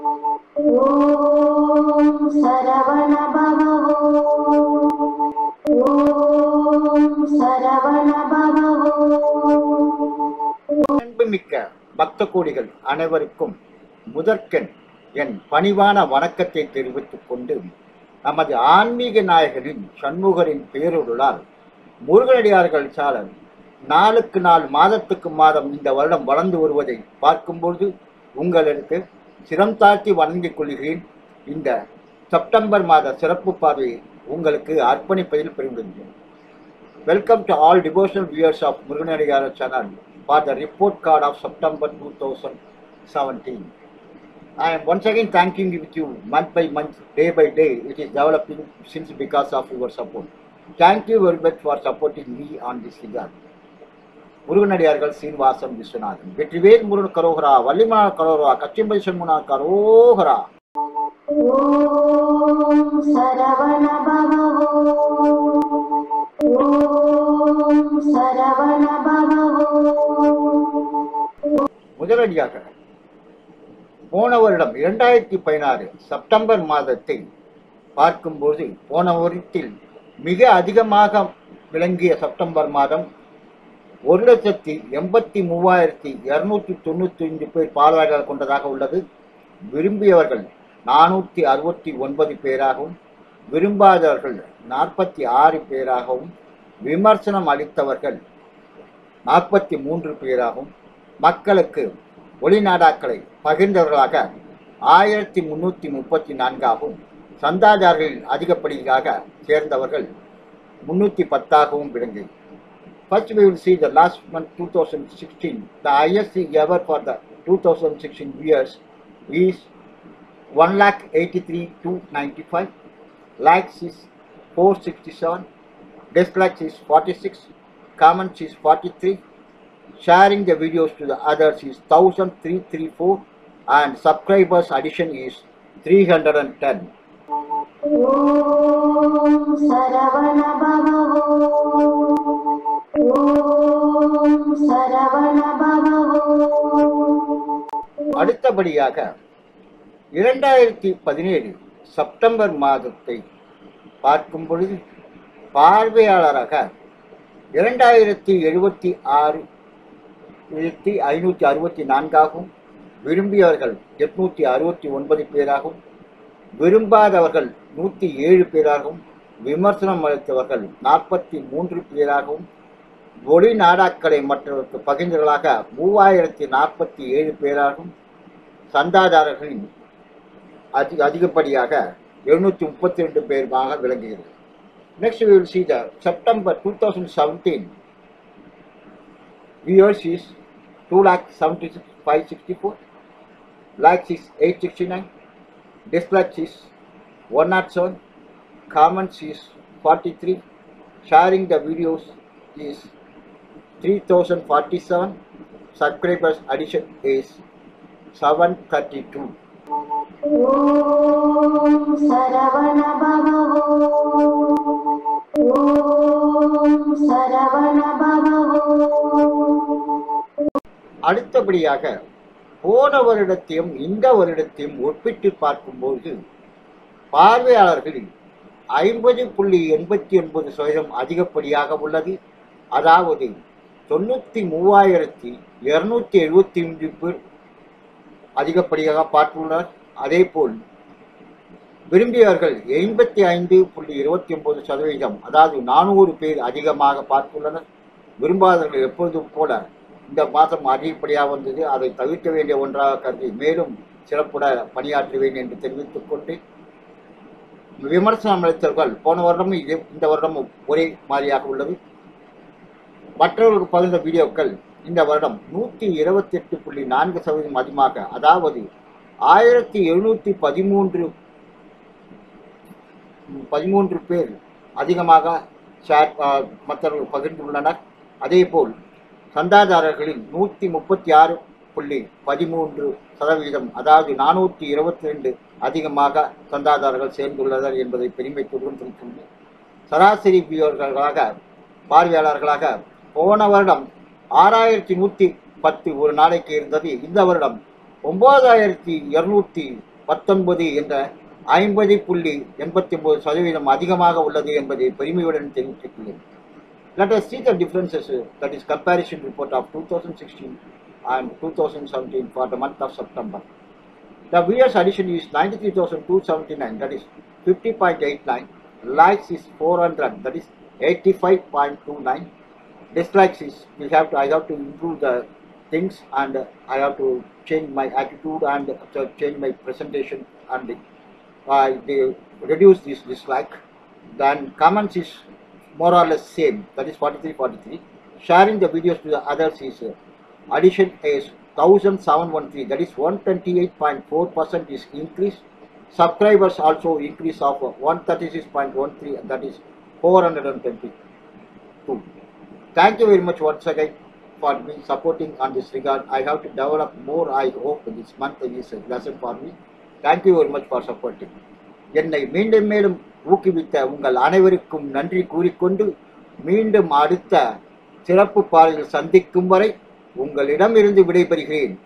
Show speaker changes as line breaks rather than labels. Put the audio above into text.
ஓம்
அன்புமிக்க பக்த கோடிகள் அனைவருக்கும் முதற்கண் என் பணிவான வணக்கத்தை தெரிவித்துக் கொண்டு நமது ஆன்மீக நாயகனின் சண்முகரின் பேரொருளால் முருகனடியார்கள் சாரல் நாளுக்கு நாள் மாதத்துக்கு மாதம் இந்த வருடம் வளர்ந்து வருவதை பார்க்கும்பொழுது உங்களுக்கு சிரம் தாழ்த்தி வணங்கிக் கொள்கிறேன் இந்த செப்டம்பர் மாத சிறப்பு பார்வையை உங்களுக்கு அர்ப்பணிப்பதில் பெருங்குகிறேன் Welcome to all devotional viewers of Muruganadiyara channel for the report card of September 2017. I am once again thanking you with you month by month, day by day. It is developing since because of your support. Thank you very much for supporting me on this regard. முருகனடியார்கள் Srinivasam Viswanathan. Vetrivel Murugan கரோகரா வள்ளிமனார் கரோகரா கச்சிம்பை சண்முனார் கரோகரா. முதலடியாக போன வருடம் இரண்டாயிரத்தி பதினாறு September மாதத்தை பார்க்கும்போது போன வருடத்தில் மிக அதிகமாக விளங்கிய செப்டம்பர் மாதம் ஒரு லட்சத்தி எண்பத்தி மூவாயிரத்தி இரநூத்தி தொண்ணூற்றி ஐந்து பேர் பார்வையாளர்கள் கொண்டதாக உள்ளது. விரும்பியவர்கள் நானூற்றி அறுபத்தி ஒன்பது பேராகவும் விரும்பாதவர்கள் நாற்பத்தி ஆறு பேராகவும் விமர்சனம் அளித்தவர்கள் நாற்பத்தி மூன்று பேராகவும் மக்களுக்கு ஒளிநாடாக்களை பகிர்ந்தவர்களாக ஆயிரத்தி முன்னூற்றி முப்பத்தி நான்காகவும் சந்தாதாரர்களில் அதிகப்படியாக சேர்ந்தவர்கள் முன்னூற்றி பத்தாகவும் விளங்கியது First, we will see the last month 2016. The highest ever for the 2016 years is 1 lakh 83,295. Likes is 467. Dislikes is 46. Comments is 43. Sharing the videos to the others is 1334. And subscribers addition is 310. அடுத்தபடியாக இரண்டாயிரத்தி பதினேழு September மாதத்தை பார்க்கும் பொழுது பார்வையாளராக இரண்டாயிரத்தி எழுபத்தி ஆறு ஆயிரத்தி ஐநூற்றி அறுபத்தி நான்காகவும் விரும்பியவர்கள் எட்நூற்றி அறுபத்தி ஒன்பது பேராகவும் விரும்பாதவர்கள் நூற்றி ஏழு பேராகவும் விமர்சனம் அளித்தவர்கள் நாற்பத்தி மூன்று பேராகவும் ஒளி நாடாக்களை மற்றவருக்கு பகிர்ந்தவர்களாக மூவாயிரத்தி நாற்பத்தி ஏழு பேராகும் சந்தாதாரர்களின் அதிக அதிகப்படியாக எழுநூற்றி முப்பத்தி ரெண்டு பேருமாக விளங்குகிறது. Next will see the September two thousand seventeen viewers is two lakh seventy six five sixty four likes is eight sixty nine dislikes one nought seven 107 comments is 43 sharing the videos is 3047 subscribers addition is 732
Om Saravana Bhava Om Saravana
அடுத்தபடியாக போன வருடத்தையும் இந்த வருடத்தையும் ஒப்பிட்டு பார்க்கும்போது பார்வையாளர்களில் ஐம்பது புள்ளி எண்பத்தி ஒன்பது சதவீதம் அதிகப்படியாக உள்ளது. அதாவது தொண்ணூற்றி மூவாயிரத்தி இரநூத்தி எழுபத்தி அஞ்சு பேர் அதிகப்படியாக பார்த்துள்ளனர். அதேபோல் விரும்பியவர்கள் எண்பத்தி ஐந்து புள்ளி இருபத்தி ஒன்பது சதவீதம் அதாவது நானூறு பேர் அதிகமாக பார்த்துள்ளனர். விரும்பாதவர்கள் எப்பொழுதும் போல இந்த மாதம் அதிகப்படியாக வந்தது. அதை தவிர்க்க வேண்டிய ஒன்றாக கருதி மேலும் சிறப்புட பணியாற்றுவேன் என்று தெரிவித்துக் கொண்டு விமர்சனம் அளித்தவர்கள் போன வருடமும் இது இந்த வருடமும் ஒரே மாதிரியாக உள்ளது. மற்றவர்களுக்கு பகிர்ந்த வீடியோக்கள் இந்த வருடம் நூற்றி இருபத்தி எட்டு புள்ளி நான்கு சதவீதம் அதிகமாக அதாவது ஆயிரத்தி எழுநூற்றி பதிமூன்று பதிமூன்று பேர் அதிகமாக ஷேர் மற்றவர்கள் பகிர்ந்துள்ளனர். அதேபோல் சந்தாதாரர்களில் நூற்றி முப்பத்தி ஆறு புள்ளி பதிமூன்று சதவீதம் அதாவது நானூற்றி இருபத்தி ரெண்டு அதிகமாக சந்தாதாரர்கள் சேர்ந்துள்ளனர் என்பதை பெருமைத்துடன் தெரிவிக்கின்றேன் சராசரி வியூவர்களாக பார்வையாளர்களாக போன வருடம் ஆறாயிரத்தி நூற்றி பத்து ஒரு நாளைக்கு இருந்தது இந்த வருடம் ஒன்பதாயிரத்தி இருநூற்றி பத்தொன்பது என்ற ஐம்பது புள்ளி எண்பத்தி ஒன்பது சதவீதம் அதிகமாக உள்ளது என்பதை பெருமையுடன் தெரிவித்துள்ளேன் let us month of September the is addition is of three thousand two for nine month of September. The VS addition is 93,279 that is that is eighty five point two nine Dislikes is, we have to, I have to improve the things and I have to change my attitude and change my presentation and uh, reduce this dislike. Then comments is more or less same, that is 43, 43. Sharing the videos to the others is uh, addition is 1713, that is 128.4% is increase. Subscribers also increase of uh, 136.13, that is 422. Thank you very much once again for me supporting on this regard. I have to develop more, I hope, this month is a lesson for me. Thank you very much for supporting. என்னை மீண்டும் மேலும் ஊக்குவித்த உங்கள் அனைவருக்கும் நன்றி கூறிக்கொண்டு மீண்டும் அடுத்த சிறப்பு பாதையில் சந்திக்கும் வரை உங்களிடமிருந்து விடைபெறுகிறேன்